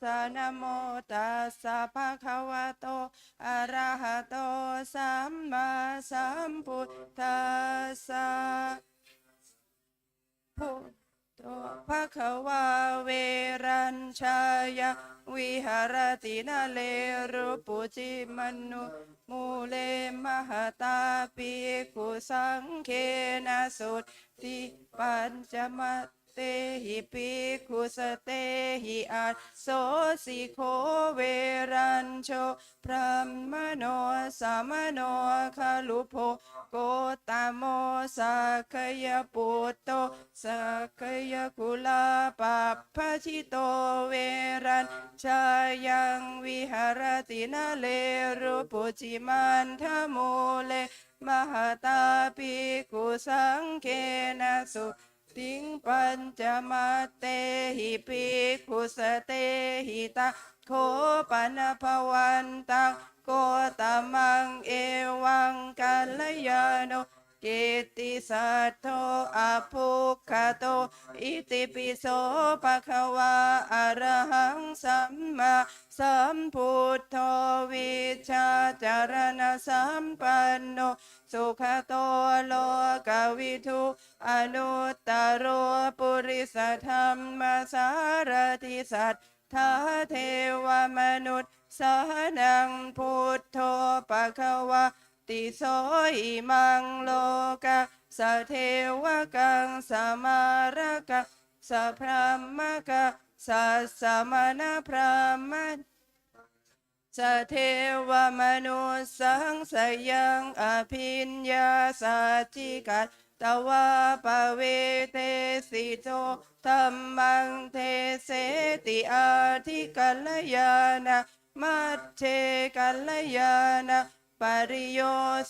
สะนะโมตัสสะภะคะวะโตอะระหะโตสัมมาสัมพุทธัสสะพุทโตภะคะวะเวรัญชายะวิหารตินาเลรุปุจิมนุมูเลมหตาปิกุสังเคนะสุทธิปัญจมัต เตหิปิคุสเตหิอาโสสิโคเวรัญโชพระมโนสามโนคาลุโภโกตามโมสักยปุตโตสักยกุลาปัปพชิโตเวรัญชายังวิหารตินาเลรุปุจิมันทโมเลมหาตาปิกุสังเคนะสุ ติงปัญจมาเตหิปิคุสเตหิตาโคปันภวันตังโกตมังเอวังกัลยาโน กิติสัทโธอภุคโต อิติปิโสภะคะวาอะระหังสัมมาสัมพุทโธวิชาจารณสัมปันโน สุขโตโลกวิทุ อนุตตโรปุริสธรรมสารติสัทธาเทวมนุษย์สานังพุทโธปะคะวะ ติโสอิมังโลกะสเทวกังสมาระกะสพรามกะสัสมณพรามะสเทวมนุสังสยังอภิญญาสัจิกัตตวาปเวเทสิโตธรรมังเทเสติอาทิกัลยานะมัจเชกัลยานะ ปริโย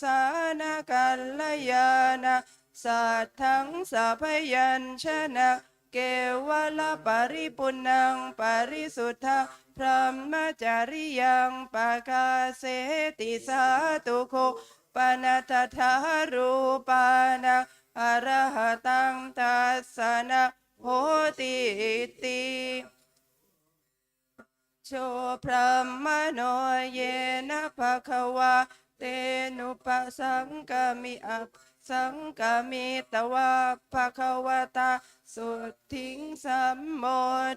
สานกัลยานะสัทธังสัพยัญชนะเกวลปริปุณังปริสุทธาพระมจริยังปะกาเสติสาตุโคปนัตถารูปานังอรหตังตัสสนะโหติติโชพระมโนเยนะภะคะวะ เตนุปสังกามิอัปสังกามิตวะภะคะวตาสุทิงสัมโม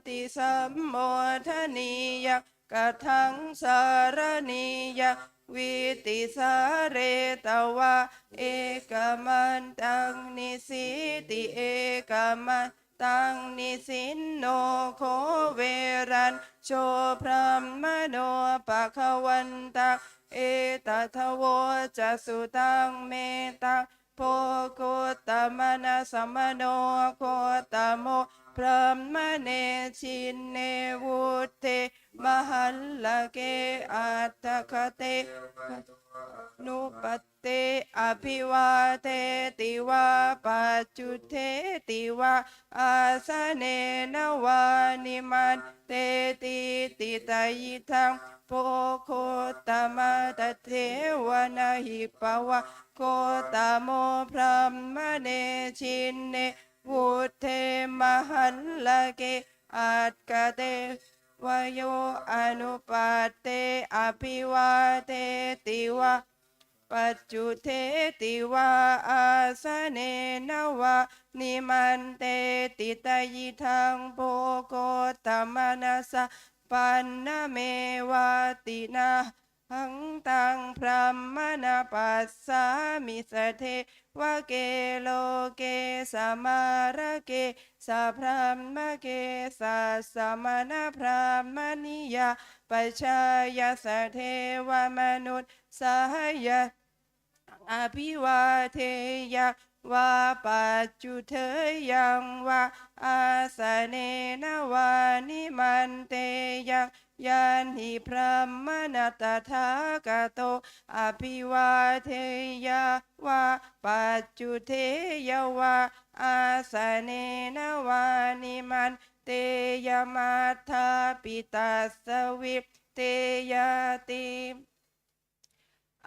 ติสัมโมทนียกะทังสารณียวิติสาเรตวะเอกมันตังนิสิติเอกมันตังนิสินโนโคเวรันโชพระมโนปะควันตัง เอตทะโวจะสุตังเมตังโพโคตมนะสัมโนโคตโม พระมเนชินเนวุเทมหัลลเกอัตถคเตนุปเตอภิวาเทติวาปัจจุเทติวาอาสเนนวานิมันเตติติตายิทังโพโคตมะตเทวนาหิปวะโคตโมพระมเนชินเน วุเทมหันละเกอัตกเตวโยอนุปัตเตอภิวาเทติวาปัจจุเทติวาอาสเนนวะนิมันเตติตายิทังโปโกตมนัสะปันนเมวาตินาหังตังพระมนาปัสสามิสเท วะเกโลเกสมาระเกสัพรามะเกสัสมณพรามณิยาปัชายาสเทวมนุษย์สหยาอภิวาเทยวาปัจจุเทยังวาอาสเนนวานิมันเตยัง ยันหิพระมนัตถากโต อภิวาเทยาวาปัจจุเทยาวาอาสเนนวานิมันเตยมัทธาปิตัสสวิเตยติ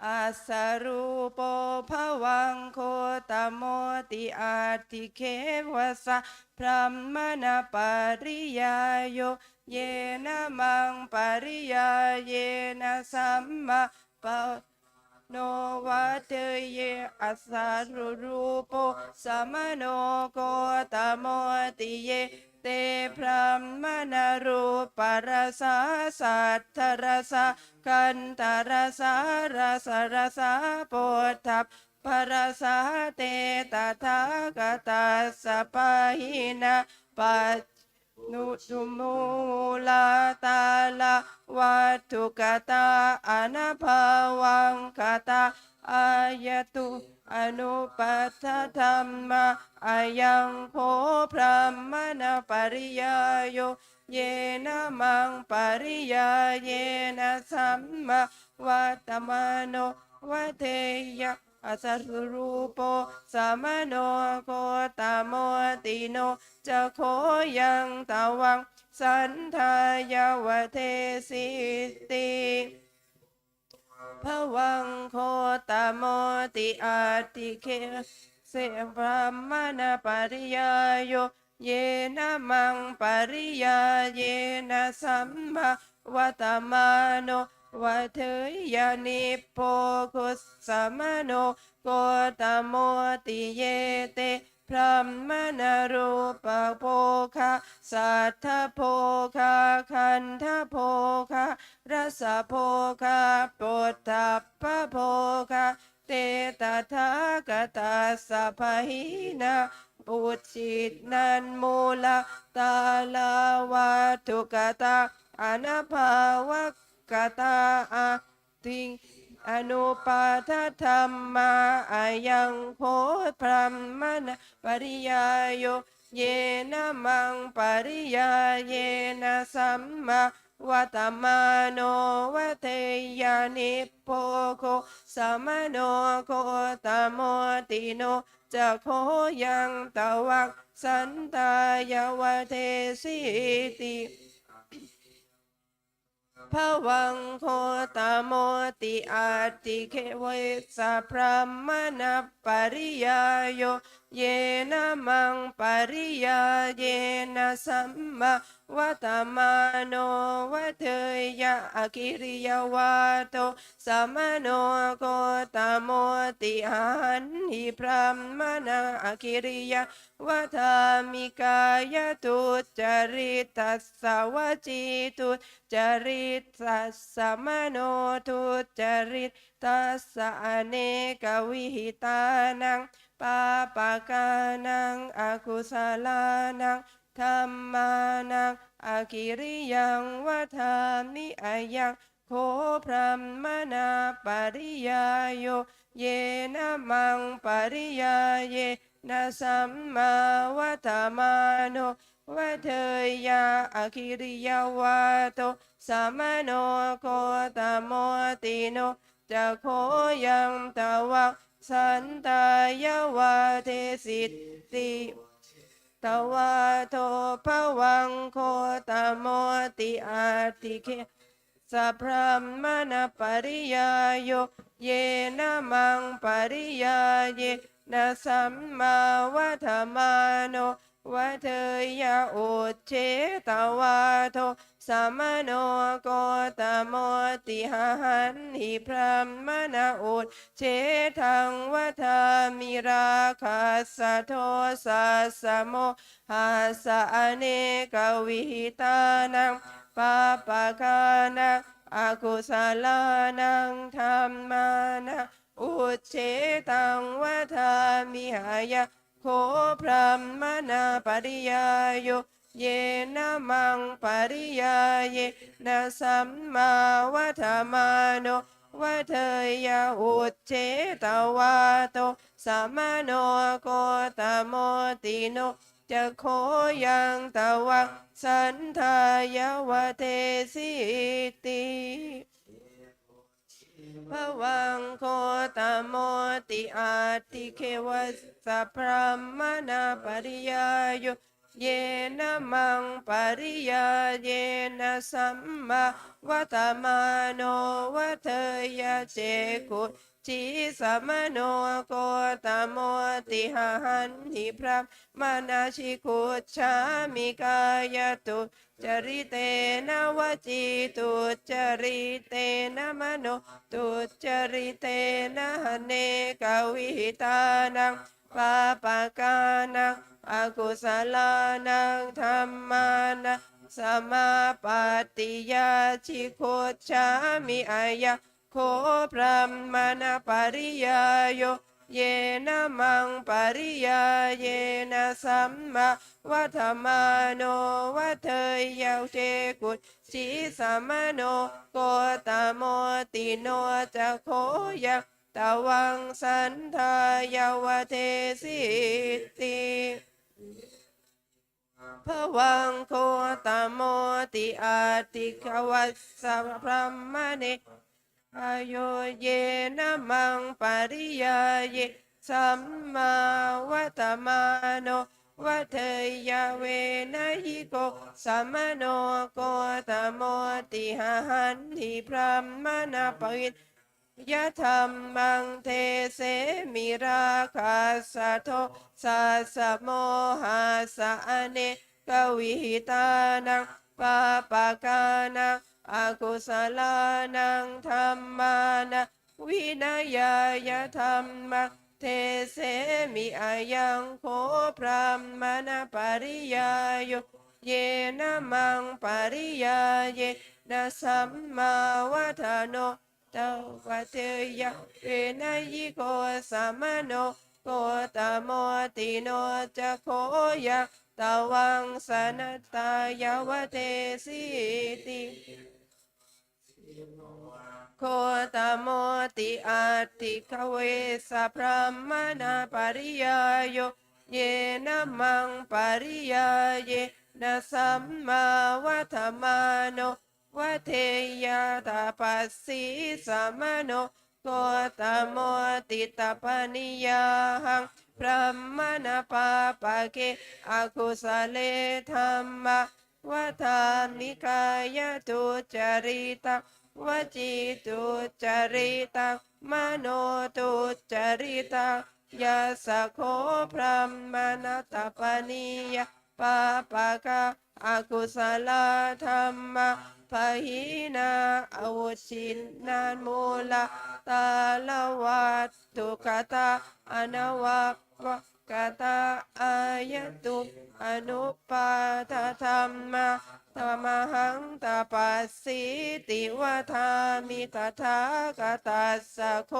อาสรูปภวังโคตโมติอาติเควสะพระมณปริยายโย เยนะมังปริยาเยนะสัมมาปโนวัตเยอัสสารุรูปสมโนโกตโมติเย เตพรหมนรูปรสาสัทธรสากันตรสารสรสาโปทัพปรสาเตตถาคตาสะปะหินะปัจ นุจุมูลาตาลาวัตถุกตาอนาภาวังกตาอายตุอนุปัฏฐธรรมะอายังโคพรหมณปริยายโยเยนะมังปริยาเยนะสัมมาวัตมโนวัเทยะ อาสัสรูปโปสามโนโคตโมติโน จะโคยังตาวัง สันทายาวเทสิติภวังโคตโมติอาติเคเสพรหมณปริยาโยเยนะมังปริยาเยนะสัมมาวตมาโน วัทยานิโปคุสมโนโกตโมติเยเตพระมนรูปโภคะสัทธโภคะคันธโภคะรสโภคะปุถทพโภคะเตตถาคตาสัพหินาปุจิตนันมูลตาลาวัตุกตาอนาภาว กตาอาทิงอนุปาทธรรมาอายังโคพรหมณปริยาโยเยนะมังปริยาเยนะสัมมาวัตมาโนวัเทยานิโพโคสมโนโคตโมติโนจะโคยังตวักสันตายาวเทสิติ พวังโคตโมติอาติเคเวสะพระมณปริยาโย เยนะมังปริยาเยนะสัมมา วัตมาโนวัเทยะอคิริยวาโตสัมโนโกตโมติหันหิพระมณอคิริยวัฏามิกายตุจริตัสสวจิตุจริตสัสสมโนทุจริตตัสสะเนกวิหิตานังปาปากานังอากุศลานัง ธรรมานังอากิริยังวัฏามิอายังโคพรหมนาปริยาโย เยนะมังปริยาเยนะสัมมาวัฏมาโนวัเทยาอาคิริยาวาโตสัมโนโคตโมติโนจะโคยังตวักสันตายวาเทสิต ตวาโทภวังโคตโมติอาติเคสัพพมมณปริยาโยเยนะมังปริยาเยนะสัมมาวัฏมาโนวัเทยาอุเชตวาโท สัมโนโกตโมติหันหิพระมนาอุดเชทังวัฏามิราคาสะโทสัสสะโมหาสะอเนกวิหิตานังปาปะกานังอากุศลานังธรรมานังอุเชตังวัฏามิหายะโคพระมนาปริยาโย เยนะมังปริยาเยนะสัมมาวัฏมาโนวัฏยาอุจเจตวาโตสัมโนโกตโมติโนจะโคยังตวังสันทายวเทสิติภวังโคตโมติอาติเควัสสะพระมนาปริยาโย เยนะมังปริยาเยนะสัมมาวัตมาโนวัฏยเจกุจีสมโนโกตโมติหันหิพระมานาชิคุชามิกายตุจริเตนะวจีตุจริเตนะมโนตุจริเตนะเนกวิตานัง ปาปะกานังอกุศลานังธรรมานังสมาปฏิยาชิโคชามิอายะโคพรหมณปริยาโยเยนะมังปริยาเยนะสัมมาวัฏมาโนวัฏยาวเจกุชีสัมมโนโกตโมติโนจะโคยัง ตะวังสันทายาวเทสิติพวังโคตโมติอาติขวัสสะพรหมเนอโยเยนะมังปริยาเยสัมมาวัตมาโนวัฏยาเวนะหิโกสัมโนโกตโมติหันติพรหมนาปวิน ยะธรรมังเทเสมิราคาสะโทสะสะโมหะสะอเนกวิหิตานังปาปะกานังอากุศลานังธรรมานะวินัยยธรรมะเทเสมิอายังโคพรหมณปริยาโยเยนะมังปริยาเยนะสัมมาวัฏโน ตวัตยะเวนยิโกสัมมโนโกตโมติโนจะโคยะตวังสนตายาวเทสิติโคตโมติอาติขเวสพรหมนาปริยาโยเยนะมังปริยาเยนะสัมมาวัฏมาโน วเทยาตาปัสสีสัมโนโกตโมติตาปนิยาหังพระมนาปาปะเกอกุสเลธรรมะวัฏานิกายตุจริตะวจีตุจริตังมโนตุจริตังยาสะโคพรหมณตปนิยาปาปะกะอากุศลธรรมะ พหินาอวุชินนานมูลาตาลวัตตุกตาอนวักวกตาอายตุอนุปาทธรรมะตมหังตาปัสสิติวทามิตถากตัสสะโค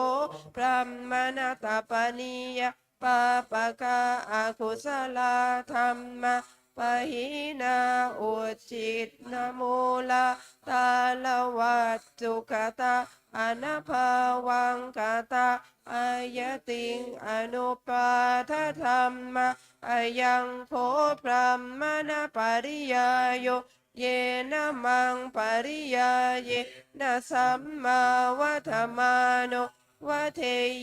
พระมณตาปนิยปปะกาอาคุสลาธรรมะ ปหินาอุจิตนมูลาตาลวัตตุกตาอนาภาวังกตาอายติงอนุปาทธรรมะอายังโคพระมณปริยาโยเยนะมังปริยาเยนะสัมมาวัฏมาโนวัเท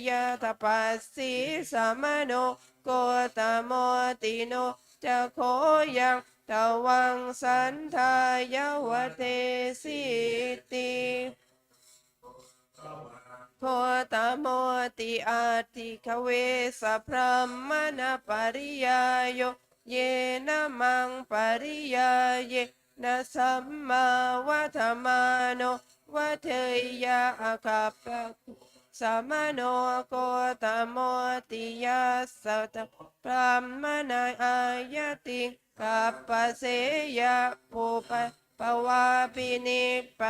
ยาตปัสสีสัมมโนโกตโมติโน จะโคยังตวังสันทายาวเทสิติโคตโมติอาติขเวสะพรหมณปริยาโยเยนะมังปริยาเยนะสัมมาวัฏมาโนวัฏยาอาคาปะ สัมโนโกตโมติยาสัตพรหมนาอายติกัปปเสยะปุปะปวาปินิป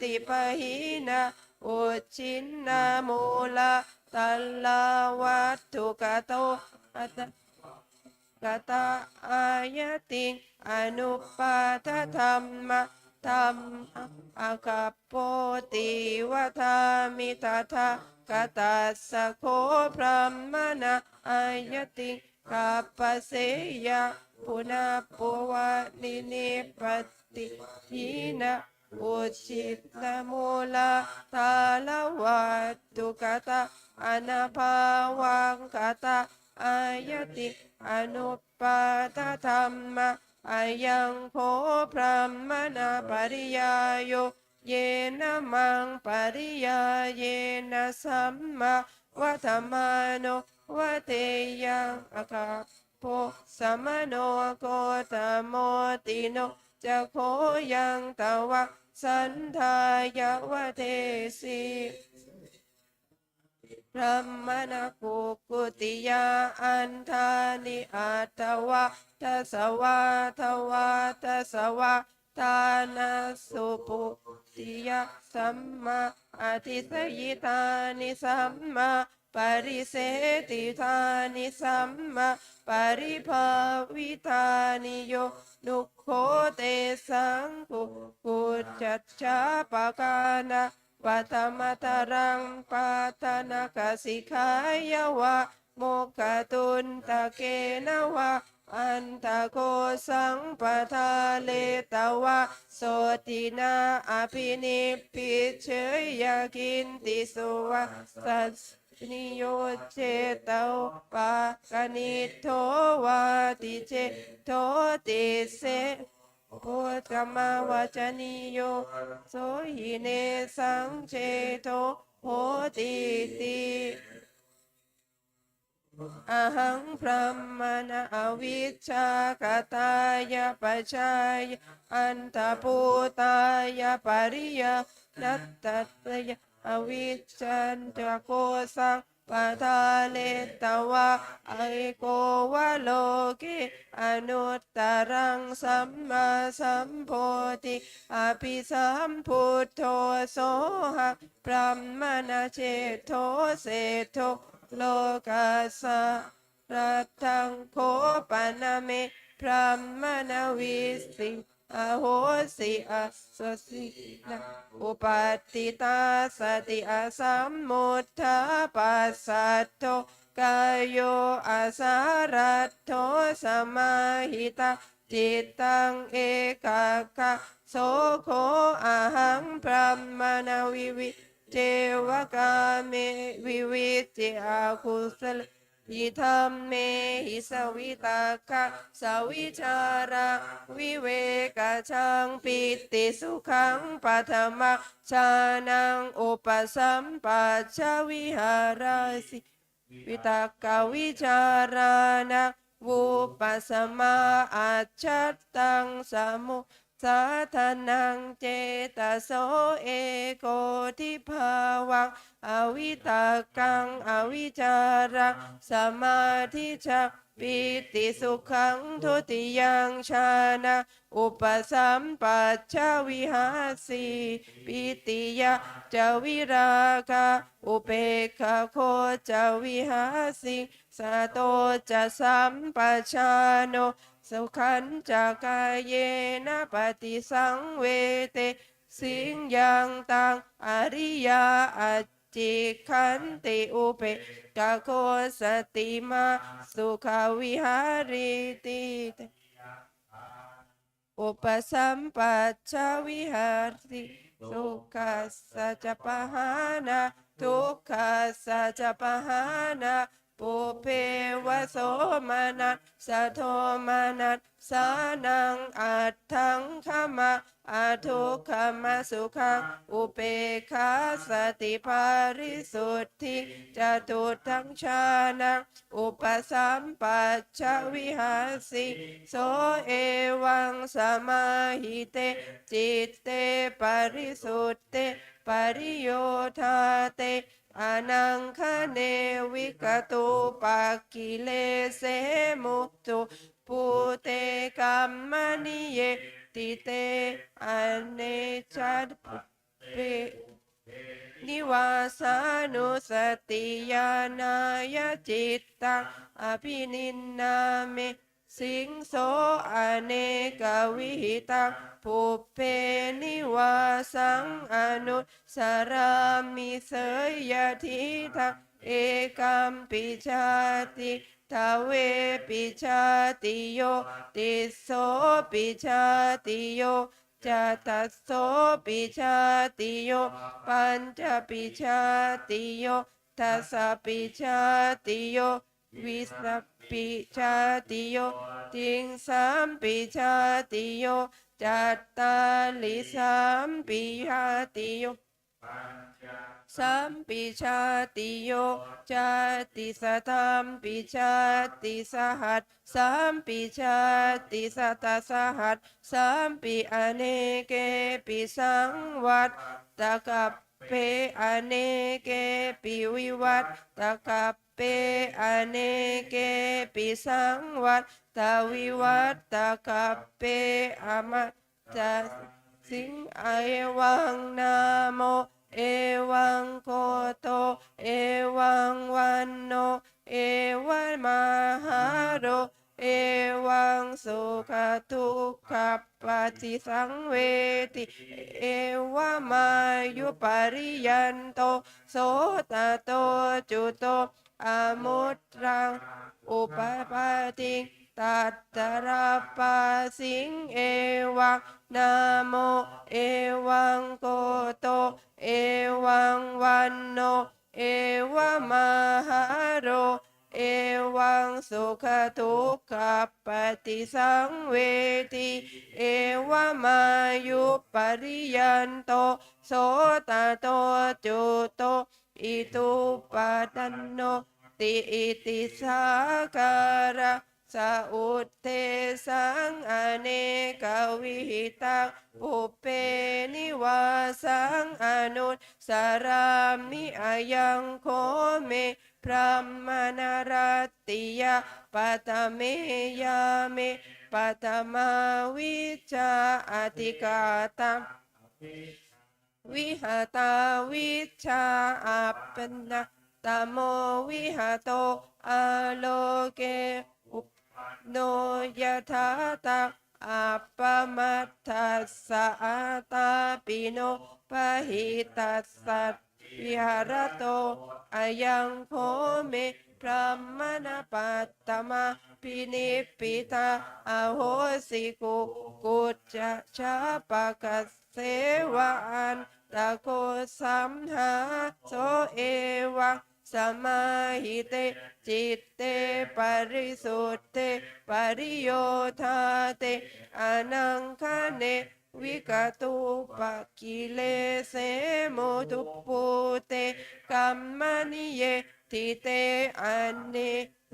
ติปะหินาอุชินนามูลาตัลลาวัตถุกะโตอัตกตาอายติอนุปาทธรรมะธรรมอากัปโปติวทามิตถา กตัสสะโคพรหมนาอายติกัปปเสยะปุนาปุวะนินิปติทินะอุชิตนมูลาตาลวัตตุกตาอนาภาวังกตาอายติอนุปปาทธรรมะอายังโพพรหมนาปริยายโย เยนะมังปริยาเยนะสัมมาวัฏมาโนวะเทยังอากาโพสัมโนโกตโมติโนจะโคยังตวะสันทายวะเทสีพระมณกุกุติยาอันธานิอัตวะทัสวะทวะทัสวะทานาสุปุ ติยาสัมมาอธิสยิตานิสัมมาปริเสติธานิสัมมาปริภาวิธานิโยนุโคเตสังกุกุจจจฉาปะกานะปัตมตรังปัตนกสิขายาวะโมกขตุนตะเกนวะ อันตะโกสังปทาเลตวะโสตินาอภินิพิเชยยากินติสุวะสัสนิโยเจตวปะกนิโทวาติเจโทติเสพุทธมาวจนิโยโสหิเนสังเชโตโหติติ อหังพระมณอวิชชากตายปัจจายอันตปูตายปริยนัตตยอวิชชันตะโกสังปะทาเลตวะไอโกวะโลกิอนุตตรังสัมมาสัมโพธิอภิสัมพุทโธโสหะพระมณเจโทเสโท โลกัสรัตังโคปนเมพระมณวิสิอโหสิอาสสินะอุปัตติตาสติอาสัมมุทธาปัสสัทโธกายโยอาสารัตโธสมาหิตาจิตตังเอกาคะโสโคอาหังพระมณวิวิ เจวกาเมวิวิจิอาคุสลยิธรรมเมหิสวิตาคะสวิชาระวิเวกชังปิติสุขังปัทมะชานังอุปสัมปัชวิหารสิวิตากวิชารานะวุปสมมาอัจฉตังสมุ สาธนังเจตโสเอโกทิภาวัง อวิตากัง อวิจารัง สมาธิจักปิติสุขังทุติยังชานะ อุปสัมปัชชวิหาสีปิติยะจวิราคะอุเปกขาโคจวิหาสีสะโตจะสัมปชาโน สุขันจากายเยนะปฏิสังเวเต สิงยังตังอริยาอัจจิขันติอุเปกขาโคสติมาสุขวิหาริติอุปสัมปัชชวิหารติสุขัสสะจะปหานาทุกขัสสะจะปหานา ปุเพวโสมนัสสะโทมนัสสานังอัตถังขมาอาทุกขมาสุขังอุเปกขาสติภาริสุทธิจตุทังชานังอุปสัมปัชชวิหาสิโสเอวังสมาหิเต จิตเตปริสุทเตปริโยธาเต อนังคะเนวิกตุปักกิเลเสมุตุปูเตกัมมณิเยติเตอเนจัตเปนิวาสานุสติญาณายจิตตังอภินินนาเม สิงโสอเนกวิหิตังปุพเพนิวาสังอนุสารามิเสยยทิทังเอกัมปิชาติทเวปิชาติโย ติโสปิชาติโยจัตโสปิชาติโย ปัญจปิชาติโยทัสปิชาติโย วิสัพปิชาติโยติงสามปิชาติโยจัตตาลิสามปิชาติโยสัมปิชาติโยชาติสตัมปิชาติสหัสสัมปิชาติสตสหัสสัมปิอเนเกปิสังวัตตะกัปเปอเนเกปิวิวัตตะกัป เปอเนเกปิสังวัตตวิวัตตกัปเปอมัตตสิงเอวังนาโมเอวังโคโต เอวังวันโน เอวันมหาโรเอวังสุขทุกขปฏิสังเวทิเอวามายุปริยันโต โสตโตจุโต อมุตรัง อุปปาติตัตตระปาสิงเอวังนาโมเอวังโกโต เอวังวันโน เอวามหาโร เอวังสุขทุกขปฏิสังเวทิเอวามายุปริยันโตโสตโตจุโตอิตุปตันโน ติอิติสาการะสะอุตเทสังอเนกวิหิตังอุเปนิวาสังอนุสารามิอายังโคเมพระมนารตติยาปะตเมยาเมปะตมาวิชาอติกาตังวิหตาวิชาอัปปนะ ตโมวิหโตอาโลเกอุปโนยถาตัอัปปมัตทัสสะอาตาปิโนปะหิตัสสะวิหารโตอายังโคเมพระมณปัตตมาปินิปิตาอโหสิกุกุจจะชาปะกัสเสวะอันตะโกสัมหาโสเอวัง สมาหิเต จิตเต ปริสุทเต ปริโยธาเต อนังคเน วิกตุปกิเลเสโมทุปูเตกัมมนิเยทิเตอันเน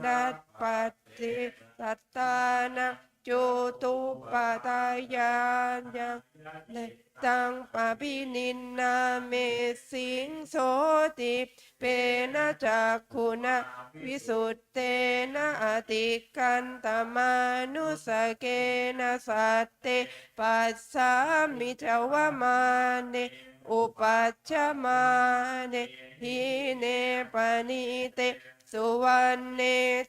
นัตปัตติสัตตานัง จุตุปตายานยังเลตังปะพินินนาเมสิงโสติเปนะจักขุนะวิสุทเตนะอติกันตมานุสเกนะสัตเตปัสสามิจวมาเนอุปัชมาเนหิเนปณิเต สุวรรณเน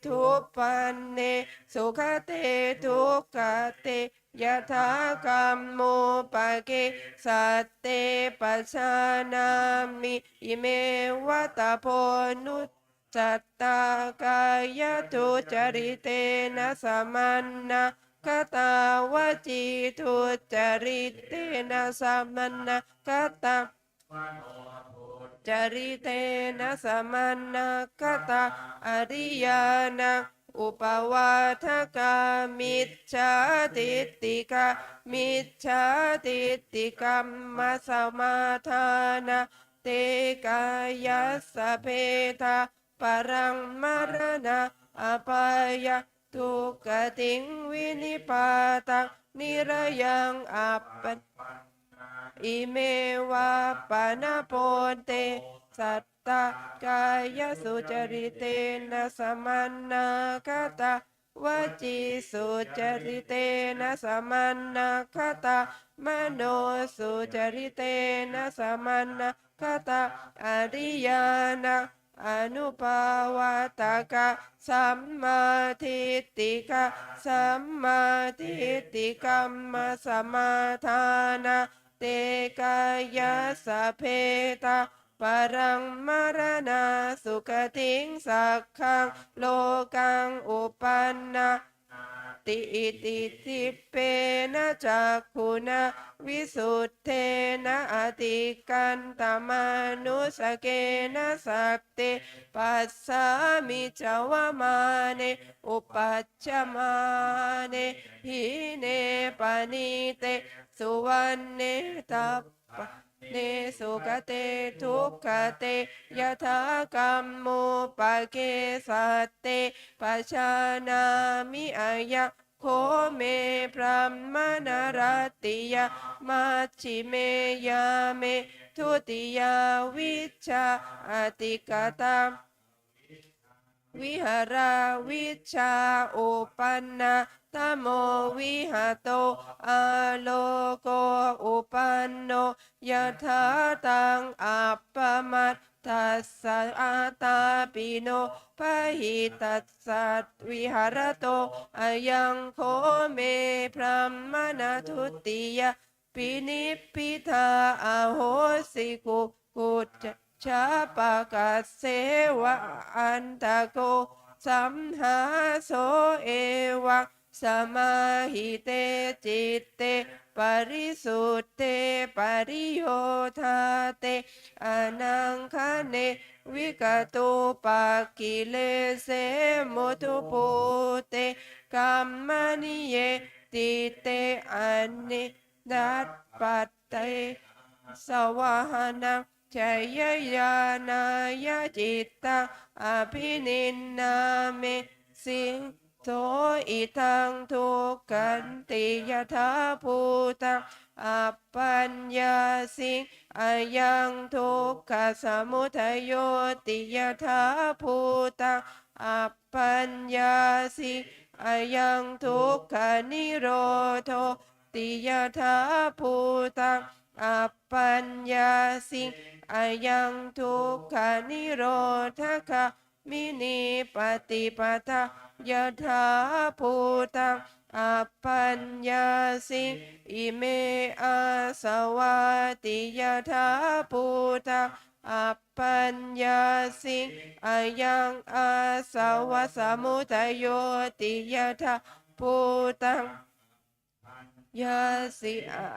ทุปันเน สุขเตทุกขเตยะถากรรมโมปะเกสัตเตปัสสานามิอิเมวัตโพนุจัตตากายทุจริเตนะสมันนะกตาวจีทุจริเตนะสมันนะกตา จริเตนะสมันนกตาอริยานังอุปวาทกามิจฉาทิฏฐิกามิจฉาทิฏฐิกรรมสมาทานะเตกายสสเพทาปรังมรณะอปายะทุกติงวินิปาตังนิระยังอัปปน อิเมวะปานาโปเต สัตตากายสุจริเตนะสมันนาคตาวจีสุจริเตนะสมันนาคตามโนสุจริเตนะสมันนาคตาอริยานาอนุภาวาตกะสัมมาทิฏฐิกะสัมมาทิฏฐิกัมมสมาทานา เตกายะสะเพตาปรังมรณาสุขติงสักขังโลกังอุปันนา ติอิติทิเปนะจักขุนะวิสุทเทนะอติกันตมานุสเกนะสักเตปัสสามิจวมาเนอุปัชฌมาเนหิเนปนิเตสุวรรณเนตัปปะ นสุกเตทุกขเตยถากรรมมุปะเกสัตเตปัชานามิอายะโคเมพรหมนารติยามัชชิเมยาเมทุติยาวิชาอติกตา วิหาราวิชาอุปันนาตโมวิหะโตอาโลโกอุปันโนยะถาตังอัปปมัตตัสสะอาตาปิโนพหิตัสสะวิหารโตอายังโคเมพรหมนาทุติยาปินิพิทาอโหสิกุกุจ ชาปะกะเสวะอันตะโก สัมหาโสเอวะสมาหิเตจิตเต ปริสุทธเต ปริโยธาเตอนังคะเน วิกตุปะกิเลเสมุทุปุเตกัมมนิเยติเตอันนิดัตปัตเตสวาหนัง ชัยยานายจิตตังอภินินนาเมสิงโทอิทังทุกขันติยถาภูตังอัปปัญญาสิงอายังทุกขสมุทัยโยติยถาภูตังอัปปัญญาสิงอายังทุกขนิโรโทติยถาภูตังอัปปัญญาสิง อายังทุกขานิโรธคามินิปฏิปทายะถาภูตังอัปปัญญาสิงอิเมอาสวาติยะถาภูตังอัปปัญญาสิงอายังอาสวะสมุทโยติยะถาภูตัง ยาสิ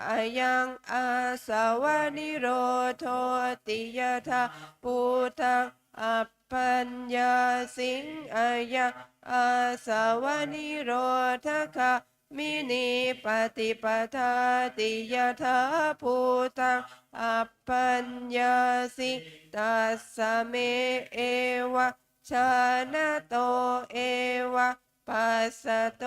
อายังอาสาวานิโรโทติยทาปูตังอัปปัญญาสิงอายังอาสาวานิโรธคามินิปฏิปทาติยทาภูตังอัปปัญญาสิตัสสเมเอวะชานะโตเอวะปัสสโต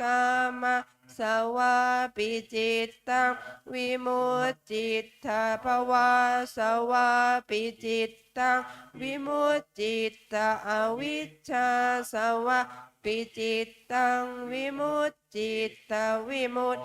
กามะ สวาปิจิตตังวิมุตจิตถาภวาสวาปิจิตตังวิมุตจิตตาอวิชชาสวาปิจิตตังวิมุตจิตตาวิมุต